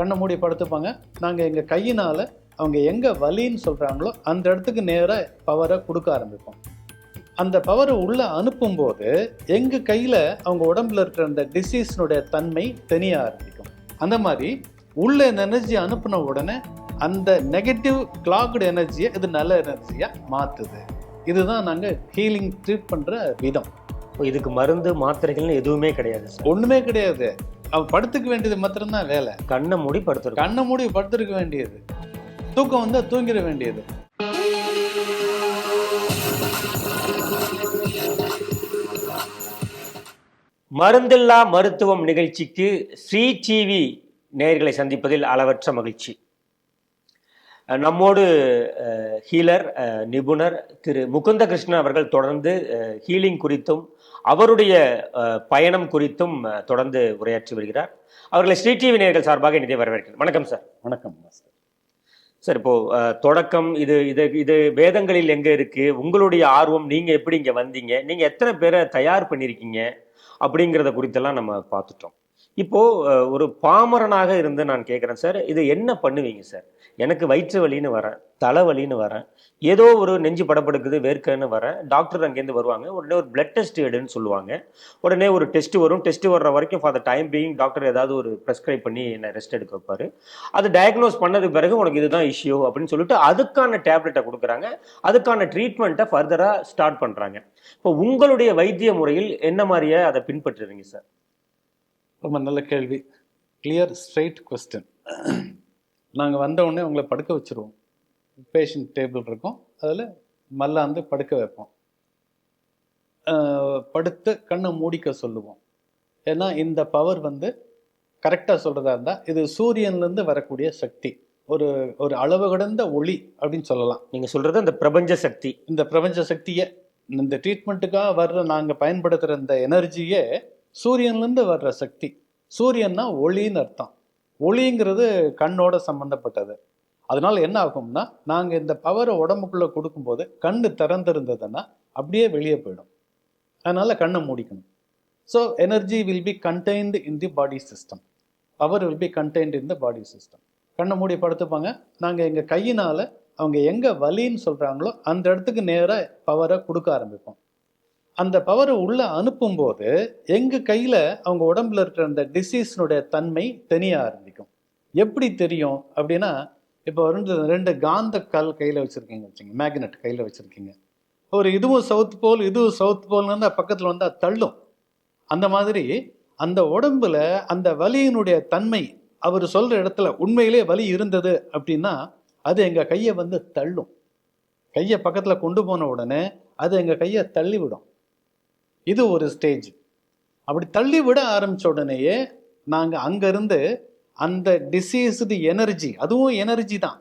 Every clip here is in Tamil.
கண்ணை மூடி படுத்துப்பாங்க. நாங்கள் எங்கள் கையினால் அவங்க எங்கே வலின்னு சொல்கிறாங்களோ அந்த இடத்துக்கு நேராக பவரை கொடுக்க ஆரம்பிப்போம். அந்த பவரை உள்ளே அனுப்பும்போது எங்கள் கையில் அவங்க உடம்புல இருக்கிற அந்த டிசீஸ்னுடைய தன்மை தெரிய ஆரம்பிக்கும். அந்த மாதிரி உள்ள எனர்ஜி அனுப்பின உடனே அந்த நெகட்டிவ் கிளாக்டு எனர்ஜியை இது நல்ல எனர்ஜியாக மாற்றுது இதுதான் நாங்கள் ஹீலிங் ட்ரீட் பண்ணுற விதம். இதுக்கு மருந்து மாத்திரைகள்னு எதுவுமே கிடையாது ஒன்றுமே கிடையாது. அவ படுத்துக்க வேண்டியது மாத்திரம்தான் வேலை. கண்ணை மூடி படுத்துருக்கோம் கண்ணை மூடி படுத்திருக்க வேண்டியது. தூக்கம் வந்தா தூங்கிட வேண்டியது. மருந்தில்லா மருத்துவம் நிகழ்ச்சிக்கு ஸ்ரீ டிவி நேயர்களை சந்திப்பதில் அளவற்ற மகிழ்ச்சி. நம்மோடு ஹீலர் நிபுணர் திரு முகுந்த கிருஷ்ணன் அவர்கள் தொடர்ந்து ஹீலிங் குறித்தும் அவருடைய பயணம் குறித்தும் தொடர்ந்து உரையாற்றி வருகிறார். அவர்களை ஸ்ரீ டிவி நேயர்கள் சார்பாக இனிதே வரவேற்கிறேன். வணக்கம் சார். வணக்கம் மாஸ்டர். சார் இப்போ தொடக்கம் இது இது இது வேதங்களில் எங்க இருக்கு? உங்களுடைய ஆர்வம் நீங்க எப்படி இங்க வந்தீங்க? நீங்க எத்தனை பேரை தயார் பண்ணியிருக்கீங்க? அப்படிங்கிறத குறித்தெல்லாம் நம்ம பார்த்துட்டோம். இப்போ ஒரு பாமரனாக இருந்து நான் கேட்குறேன் சார் இது என்ன பண்ணுவீங்க சார்? எனக்கு வயிற்று வலின்னு வரேன் தலைவலின்னு வரேன் ஏதோ ஒரு நெஞ்சு படப்படுக்குது வேர்க்கன்னு வரேன் டாக்டர் அங்கேருந்து வருவாங்க உடனே ஒரு பிளட் டெஸ்ட் எடுன்னு சொல்லுவாங்க உடனே ஒரு டெஸ்ட் வரும் டெஸ்ட் வர்ற வரைக்கும் for the time being doctor ஏதாவது ஒரு ப்ரெஸ்கிரைப் பண்ணி என்ன ரெஸ்ட் எடுக்க வைப்பாரு. அது டயக்னோஸ் பண்ணதுக்கு பிறகு உனக்கு இதுதான் இஷ்யூ அப்படின்னு சொல்லிட்டு அதுக்கான டேப்லெட்டை கொடுக்குறாங்க அதுக்கான ட்ரீட்மெண்ட்டை ஃபர்தராக ஸ்டார்ட் பண்ணுறாங்க இப்போ உங்களுடைய வைத்திய முறையில் என்ன மாதிரியே அதை பின்பற்றுறீங்க சார்? ரொம்ப நல்ல கேள்வி. கிளியர் ஸ்ட்ரைட் கொஸ்டின் நாங்கள் வந்த உடனே உங்களை படுக்க வச்சிருவோம். பேஷண்ட் டேபிள் இருக்கும். அதில் மல்லாந்து படுக்க வைப்போம். படுத்து கண்ணை மூடிக்க சொல்லுவோம். ஏன்னா இந்த பவர் வந்து கரெக்டாக சொல்கிறதா இருந்தால் இது சூரியன்லேருந்து வரக்கூடிய சக்தி. ஒரு ஒரு அளவு கடந்த ஒளி அப்படின்னு சொல்லலாம். நீங்கள் சொல்கிறது அந்த பிரபஞ்ச சக்தி. இந்த பிரபஞ்ச சக்தியை இந்த ட்ரீட்மெண்ட்டுக்காக வர்ற நாங்கள் பயன்படுத்துகிற இந்த எனர்ஜியே சூரியன்லேருந்து வர்ற சக்தி. சூரியன்னா ஒளின்னு அர்த்தம். ஒளிங்கிறது கண்ணோட சம்மந்தப்பட்டது அதனால என்ன ஆகும்னா நாங்கள் இந்த பவரை உடம்புக்குள்ளே கொடுக்கும்போது கண் திறந்திருந்ததுன்னா அப்படியே வெளியே போயிடும். அதனால கண்ணை மூடிக்கணும். So energy will be contained in the body system power will be contained in the body system கண்ணை மூடி படுத்துப்பாங்க. நாங்கள் எங்கள் கையினால் அவங்க எங்கே வலின்னு சொல்கிறாங்களோ அந்த இடத்துக்கு நேராக பவரை கொடுக்க ஆரம்பிப்போம். அந்த பவரை உள்ளே அனுப்பும்போது எங்கள் கையில் அவங்க உடம்புல இருக்கிற அந்த டிசீஸ்னுடைய தன்மை தெரிய ஆரம்பிக்கும். எப்படி தெரியும்? அப்படின்னா இப்போ ரெண்டு ரெண்டு காந்த கல் கையில் வச்சுருக்கீங்க வச்சுங்க மேக்னெட் கையில் வச்சுருக்கீங்க. ஒரு இதுவும் சவுத் போல் இதுவும் சவுத் போல்னு பக்கத்தில் வந்தால் தள்ளும். அந்த மாதிரி அந்த உடம்புல அந்த வலியினுடைய தன்மை அவர் சொல்கிற இடத்துல உண்மையிலே வலி இருந்தது அப்படின்னா அது எங்கள் கையை வந்து தள்ளும். கையை பக்கத்தில் கொண்டு போன உடனே அது எங்கள் கையை தள்ளிவிடும். இது ஒரு ஸ்டேஜ் அப்படி தள்ளி விட ஆரம்பித்த உடனேயே நாங்கள் அங்கேருந்து அந்த டிசீஸ்டு எனர்ஜி அதுவும் எனர்ஜி தான்.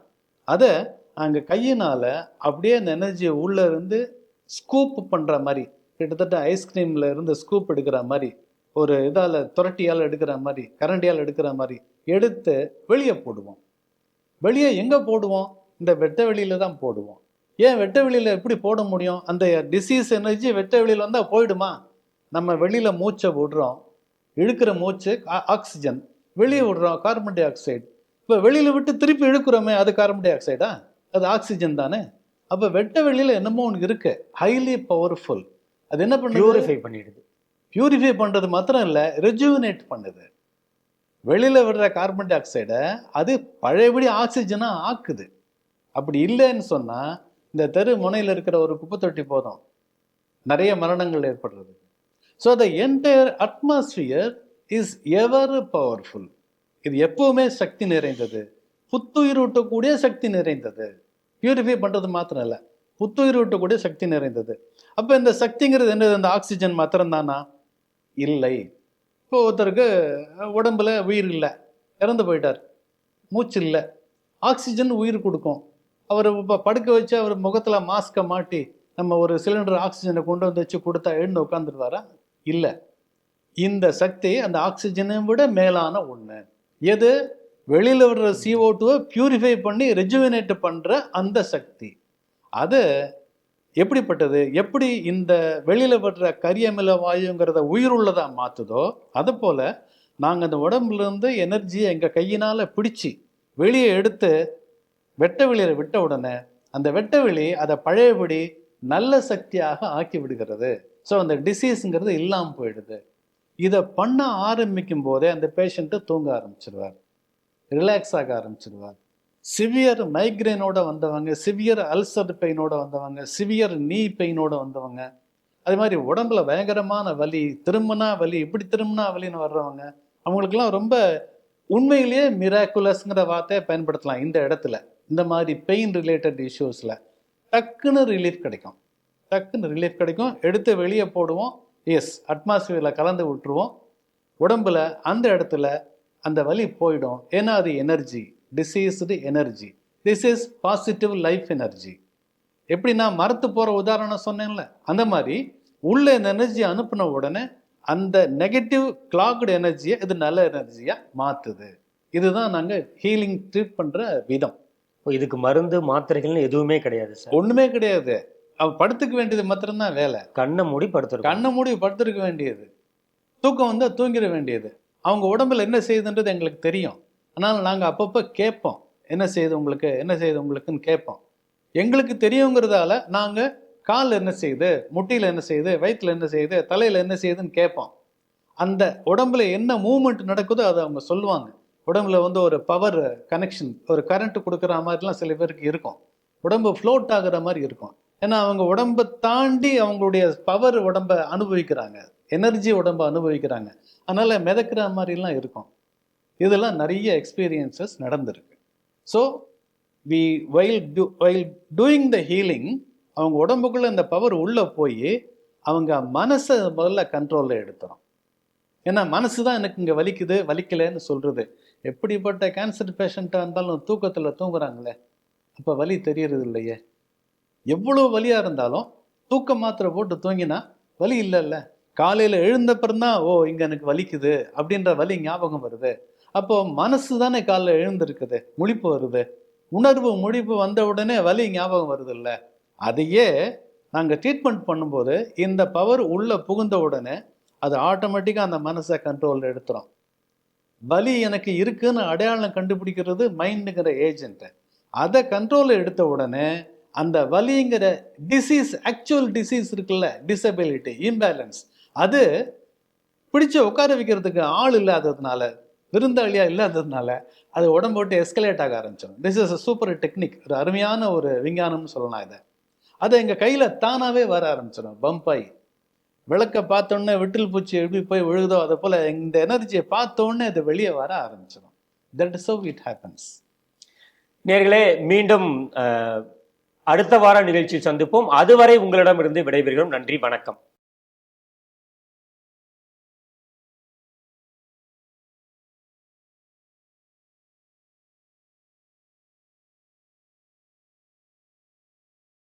அதை நாங்கள் கையினால் அப்படியே அந்த எனர்ஜியை உள்ளே இருந்து ஸ்கூப் பண்ணுற மாதிரி கிட்டத்தட்ட ஐஸ்கிரீமில் இருந்து ஸ்கூப் எடுக்கிற மாதிரி ஒரு இதால் துரட்டியால் எடுக்கிற மாதிரி கரண்டியால் எடுக்கிற மாதிரி எடுத்து வெளியே போடுவோம். வெளியே எங்கே போடுவோம்? இந்த வெட்ட வெளியில தான் போடுவோம். ஏன் வெட்ட வெளியில எப்படி போட முடியும்? அந்த டிசீஸ் எனர்ஜி வெட்ட வெளியில வந்தால் போயிடுமா? நம்ம வெளியில மூச்சை விடுறோம். இழுக்கிற மூச்சு ஆக்சிஜன் வெளியே விடுறோம் கார்பன் டை ஆக்சைடு இப்போ வெளியில விட்டு திருப்பி இழுக்கிறோமே அது கார்பன் டை ஆக்சைடா அது ஆக்சிஜன் தானே? அப்போ வெட்ட வெளியில என்னமோ ஒன்று இருக்கு. ஹைலி பவர்ஃபுல் அது என்ன பண்ணுது? பியூரிஃபை பண்ணிடுது. பியூரிஃபை பண்ணுறது மாத்திரம் இல்லை ரெஜுவினேட் பண்ணுது. வெளியில் விடுற கார்பன் டை ஆக்சைடை அது பழையபடி ஆக்சிஜனாக ஆக்குது. அப்படி இல்லைன்னு சொன்னால் இந்த தெரு முனையில் இருக்கிற ஒரு குப்பை தொட்டி போதும். நிறைய மரணங்கள் ஏற்படுறது. So the entire atmosphere is ever powerful இது எப்பவுமே சக்தி நிறைந்தது. புத்துயிரூட்டக்கூடிய சக்தி நிறைந்தது. பியூரிஃபை பண்ணுறது மாத்திரம் இல்லை. புத்துயிரூட்டக்கூடிய சக்தி நிறைந்தது. அப்போ இந்த சக்திங்கிறது என்னது? இந்த ஆக்சிஜன் மாத்திரம் தானா இல்லை. இப்போ ஒருத்தருக்கு உடம்புல உயிர் இல்லை. இறந்து போயிட்டார். மூச்சு இல்லை. ஆக்சிஜன் உயிர் கொடுக்கும். அவர் இப்போ படுக்க வச்சு அவர் முகத்தில் மாஸ்க்கை மாட்டி நம்ம ஒரு சிலிண்டர் ஆக்சிஜனை கொண்டு வந்து வச்சு கொடுத்தா எழுந்து உட்காந்துருவாரா இல்லை. இந்த சக்தி அந்த ஆக்சிஜனை விட மேலான ஒன்று எது? வெளியில் விடுற சிஓ டூவை பியூரிஃபை பண்ணி ரெஜுவினேட் பண்ணுற அந்த சக்தி. அது எப்படிப்பட்டது? எப்படி இந்த வெளியில் விடுற கரியமில வாயுங்கிறத உயிருள்ளதா மாற்றுதோ அது போல் நாங்கள் அந்த உடம்புலேருந்து எனர்ஜியை எங்கள் கையினால் பிடிச்சி வெளியே எடுத்து வெட்ட வெளியில் விட்ட உடனே அந்த வெட்ட வெளி அதை பழையபடி நல்ல சக்தியாக ஆக்கி விடுகிறது ஸோ அந்த டிசீஸுங்கிறது இல்லாமல் போயிடுது. இதை பண்ண ஆரம்பிக்கும் போதே அந்த பேஷண்ட்டு தூங்க ஆரம்பிச்சிடுவார் ரிலாக்ஸ் ஆக ஆரம்பிச்சிடுவார் சிவியர் மைக்ரைனோட வந்தவங்க சிவியர் அல்சர் பெயினோட வந்தவங்க சிவியர் நீ பெயினோட வந்தவங்க அதே மாதிரி உடம்புல பயங்கரமான வலி திரும்பினா வலி இப்படி திரும்பினா வலின்னு வர்றவங்க அவங்களுக்கெல்லாம் ரொம்ப உண்மையிலேயே மிராக்குலஸ்ங்கிற வார்த்தையை பயன்படுத்தலாம் இந்த இடத்துல. இந்த மாதிரி பெயின் ரிலேட்டட் இஷ்யூஸில் டக்குன்னு ரிலீஃப் கிடைக்கும். டக்குன்னு ரிலீஃப் கிடைக்கும். எடுத்து வெளியே போடுவோம். எஸ் அட்மாஸ்பியரில் கலந்து விட்டுருவோம். உடம்புல அந்த இடத்துல அந்த வலி போயிடும். ஏன்னா அது energy diseased energy this is positive life energy எப்படி நான் மரத்து போகிற உதாரணம் சொன்னேன்ல. அந்த மாதிரி உள்ள இந்த எனர்ஜி அனுப்பின உடனே அந்த நெகட்டிவ் கிளாக்டு எனர்ஜியை இது நல்ல எனர்ஜியாக மாற்றுது இதுதான் நாங்கள் ஹீலிங் ட்ரீட் பண்ணுற விதம். இப்போ இதுக்கு மருந்து மாத்திரைகள்னு எதுவுமே கிடையாது சார். ஒன்றுமே கிடையாது. அவ படுத்துக்க வேண்டியது மாத்திரம்தான் வேலை. கண்ணை மூடி படுத்துருக்கோம் கண்ணை மூடி படுத்திருக்க வேண்டியது. தூக்கம் வந்தால் தூங்கிட வேண்டியது. அவங்க உடம்புல என்ன செய்யுதுன்றது எங்களுக்கு தெரியும். ஆனால் நாங்கள் அப்பப்போ கேட்போம். என்ன செய்யுது உங்களுக்கு என்ன செய்யுது உங்களுக்குன்னு கேட்போம். எங்களுக்கு தெரியுங்கிறதால நாங்கள் கால் என்ன செய்யுது முட்டியில் என்ன செய்யுது வயிற்றில் என்ன செய்யுது தலையில் என்ன செய்யுதுன்னு கேட்போம். அந்த உடம்புல என்ன மூமெண்ட் நடக்குதோ அதை அவங்க சொல்லுவாங்க. உடம்புல வந்து ஒரு பவர் கனெக்ஷன் ஒரு கரண்ட் கொடுக்குற மாதிரிலாம் சில பேருக்கு இருக்கும். உடம்பு ஃப்ளோட் ஆகுற மாதிரி இருக்கும். ஏன்னா அவங்க உடம்பை தாண்டி அவங்களுடைய பவர் உடம்பை அனுபவிக்கிறாங்க. எனர்ஜி உடம்பை அனுபவிக்கிறாங்க. அதனால் மிதக்கிற மாதிரிலாம் இருக்கும். இதெல்லாம் நிறைய எக்ஸ்பீரியன்சஸ் நடந்திருக்கு. So we while do while doing the healing அவங்க உடம்புக்குள்ளே இந்த பவர் உள்ளே போய் அவங்க மனசை முதல்ல கண்ட்ரோலில் எடுத்துரும். ஏன்னா மனசு தான் எனக்கு இங்கே வலிக்குது வலிக்கலைன்னு சொல்கிறது எப்படிப்பட்ட கேன்சர் பேஷண்ட்டாக இருந்தாலும் தூக்கத்தில் தூங்குறாங்களே? அப்போ வலி தெரியறது இல்லையே. எவ்வளோ வலியாக இருந்தாலும் தூக்க மாத்திரை போட்டு தூங்கினா வலி இல்லைல்ல. காலையில் எழுந்தப்புறந்தான் ஓ இங்கே எனக்கு வலிக்குது அப்படின்ற வலி ஞாபகம் வருது. அப்போ மனசு தானே காலைல எழுந்திருக்குது முழிப்பு வருது. உணர்வு முழிப்பு வந்த உடனே வலி ஞாபகம் வருது இல்லை. அதையே நாங்கள் ட்ரீட்மெண்ட் பண்ணும்போது இந்த பவர் உள்ளே புகுந்த உடனே அது ஆட்டோமேட்டிக்காக அந்த மனசை கண்ட்ரோலில் எடுத்துரும். வலி எனக்கு இருக்குன்னு அடையாளம் கண்டுபிடிக்கிறது மைண்டுங்கிற ஏஜென்ட்டை அதை கண்ட்ரோலில் எடுத்த உடனே அந்த வலிங்கிற டிசீஸ் ஆக்சுவல் டிசீஸ் இருக்குல்ல டிசபிலிட்டி இம்பேலன்ஸ் அது பிடிச்சு உட்கார வைக்கிறதுக்கு ஆள் இல்லாததுனால விருந்தாளியாக இல்லாததுனால அது உடம்பு எஸ்கலேட் ஆக ஆரம்பிச்சோம் this is a super technique ஒரு அருமையான ஒரு விஞ்ஞானம்னு சொல்லலாம் இதை. அதை எங்கள் கையில் தானாகவே வர ஆரம்பிச்சிடும். பம்பாய் விளக்க பார்த்தோன்னே விட்டில் பூச்சி எப்படி போய் விழுகுதோ அதை போல் இந்த எனர்ஜியை பார்த்தோன்னே அது வெளியே வர ஆரம்பிச்சிடும். That is how it happens நேர்களே மீண்டும் அடுத்த வார நிகழ்ச்சியில் சந்திப்போம். அதுவரை உங்களிடமிருந்து விடைபெறுகிறோம். நன்றி வணக்கம்.